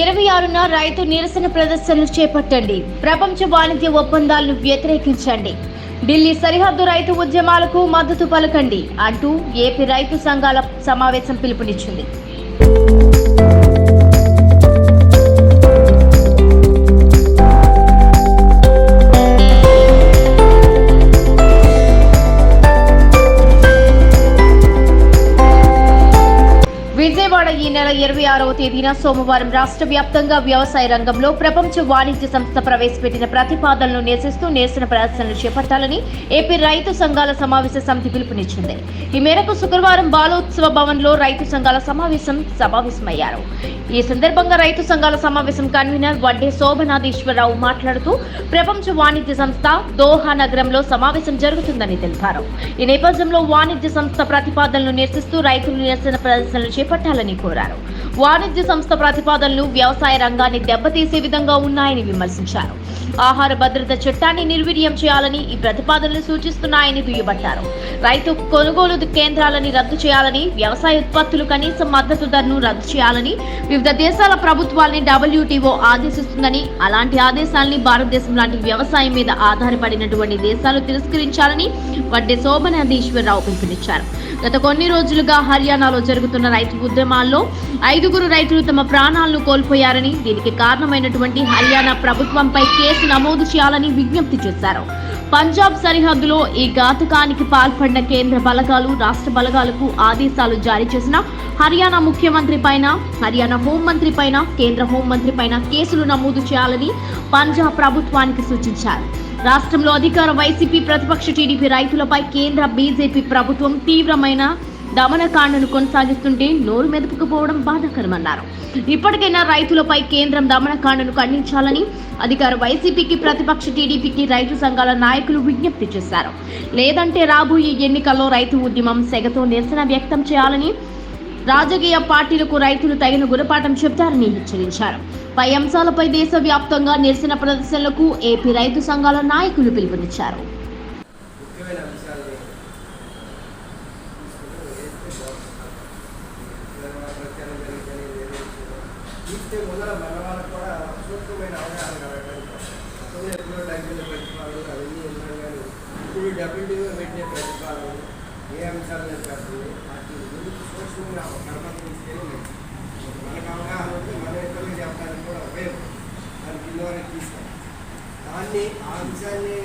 ఇరవై ఆరున రైతు నిరసన ప్రదర్శనలు చేపట్టండి. ప్రపంచ వాణిజ్య ఒప్పందాలను వ్యతిరేకించండి. ఢిల్లీ సరిహద్దు రైతు ఉద్యమాలకు మద్దతు పలకండి అంటూ ఏపీ రైతు సంఘాల సమావేశం పిలుపునిచ్చింది. నెల ఇరవై ఆరవ తేదీన సోమవారం రాష్ట్ర వ్యాప్తంగా వ్యవసాయ రంగంలో ప్రపంచ వాణిజ్య సంస్థ ప్రవేశపెట్టిన ప్రతిపాదనలు నిరసిస్తూ నిరసన ప్రదర్శనలు చేపట్టాలని ఏపీ రైతు సంఘాల సమావేశ సమితి పిలుపునిచ్చింది. ఈ మేరకు శుక్రవారం బాలోత్సవ భవన్లో రైతు సంఘాల సమావేశం సమావేశమయ్యారు. ఈ ఈ సందర్భంగా రైతు సంఘాల సమావేశం కన్వీనర్ వడ్డే శోభనాథీశ్వరరావు మాట్లాడుతూ ప్రపంచ వాణిజ్య సంస్థ దోహా నగరంలో సమావేశం జరుగుతుందని తెలిపారు. ఈ నేపథ్యంలో వాణిజ్య సంస్థ ప్రతిపాదనలు నిరసిస్తూ రైతులు నిరసన ప్రదర్శనలు చేపట్టాలని కోరారు. వాణిజ్య సంస్థ ప్రతిపాదనలు వ్యవసాయ రంగాన్ని దెబ్బతీసే విధంగా ఉన్నాయని విమర్శించారు. ఆహార భద్రత చట్టాన్ని నిర్వీర్యం చేయాలని ఈ ప్రతిపాదనలు సూచిస్తున్నాయని దుయ్యబట్టారు. రైతు కొనుగోలు కేంద్రాలని రద్దు చేయాలని వ్యవసాయ ఉత్పత్తులు కనీస మద్దతు ధరను రద్దు చేయాలని వివిధ దేశాల ప్రభుత్వాలని డబ్ల్యూటీఓ ఆదేశిస్తుందని అలాంటి ఆదేశాల్ని భారతదేశం లాంటి వ్యవసాయం మీద ఆధారపడినటువంటి దేశాలు తిరస్కరించాలని వడ్డే శోభనాధీశ్వరరావు పిలుపునిచ్చారు. గత కొన్ని రోజులుగా హర్యానాలో జరుగుతున్న రైతు ఉద్యమాల్లో ఐదుగురు రైతులు తమ ప్రాణాలను కోల్పోయారని దీనికి కారణమైనటువంటి హర్యానా ప్రభుత్వంపై కేసు నమోదు చేయాలని విజ్ఞప్తి చేశారు. పంజాబ్ సరిహద్దులో ఈ ఘాతుకానికి పాల్పడిన కేంద్ర బలగాలు రాష్ట్ర బలగాలకు ఆదేశాలు జారీ చేసిన హర్యానా ముఖ్యమంత్రి పైన హర్యానా హోంమంత్రి పైన కేంద్ర హోంమంత్రి పైన కేసులు నమోదు చేయాలని పంజాబ్ ప్రభుత్వానికి సూచించారు. రాష్ట్రంలో అధికార వైసీపీ ప్రతిపక్ష టీడీపీ రైతులపై కేంద్ర బీజేపీ ప్రభుత్వం తీవ్రమైన దమనకాండను కొనసాగిస్తుంటే నోరు మెదుపుకుపోవడం బాధాకరమన్నారు. ఇప్పటికైనా రైతులపై కేంద్రం దమనకాండను ఖండించాలని అధికార వైసీపీకి ప్రతిపక్ష టీడీపీకి రైతు సంఘాల నాయకులు విజ్ఞప్తి చేశారు. లేదంటే రాబోయే ఎన్నికల్లో రైతు ఉద్యమం సెగతో నిరసన వ్యక్తం చేయాలని రాజకీయ పార్టీలకు రైతులు తగిన గురపాఠం చెప్తారని హెచ్చరించారు. పై అంశాలపై దేశవ్యాప్తంగా నిరసన ప్రదర్శనలకు ఏపీ రైతు సంఘాల నాయకులు పిలుపునిచ్చారు. తీస్తే ముందర మన వాళ్ళకు కూడా సూక్ష్మమైన అవగాహన కలగడానికి ఎప్పుడో డబ్బులు ప్రతిపాదనలు అవన్నీ ఉన్నాం కానీ ఇప్పుడు డబ్ల్యూడీఓ పెట్టే ప్రతిపాదనలు ఏ అంశాలు చెప్పేస్తుంది వాటి గురించి సూక్ష్మంగా కర్మ తీసుకెళ్ళి మనకు అవగాహన ఉంటే మన ఇతరులు చెప్పడానికి కూడా ఉపయోగం. దాని కింద వరకు తీస్తాం దాన్ని ఆ అంశాన్ని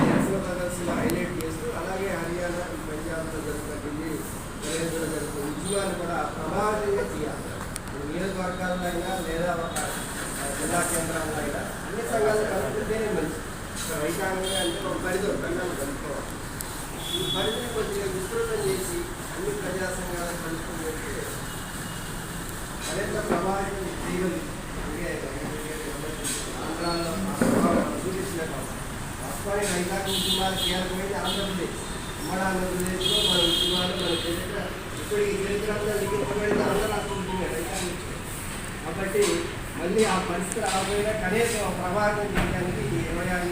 నేషనల్ ప్రదర్శన హైలైట్ చేస్తూ అలాగే హర్యానా పంజాబ్లో జరుగుతున్న ఢిల్లీ నరేంద్రలో జరుగుతున్న ఉద్యమాలు కూడా వర్గాలైనా లేదా ఒక జిల్లా కేంద్రాల్లో అయినా అన్ని సంఘాలు కలుపుకుంటేనే మంచి ఒక రైతాంగంగా అంటే ఒక పరిధి ఒక సంఘాలు కలుపుకోవాలి. ఈ పరిధిని కొద్దిగా విస్తృతం చేసి అన్ని ప్రజా సంఘాలను కలుపుకుంటే మరింత ప్రభావితం చేయగలిగింది అందుకే ఆంధ్రాలో ఆ ప్రభావం చూపించినట్టు వాస్తవానికి రైతాంగ ఉద్యమాలు కీలకమైంది ఆంధ్రప్రదేశ్. ఉమ్మడి ఆంధ్రప్రదేశ్లో మన ఉద్యమాలు మన చరిత్ర. ఇప్పటికి చరిత్రలో లిఖించబడిన ఆంధ్ర రాష్ట్ర. ఉద్యమే రైతాంగ ఉద్యమం. కాబట్టి మళ్ళీ ఆ పరిస్థితి రాబోయినా కనీసం ప్రభావితం చేయడానికి ఇరవై ఆరు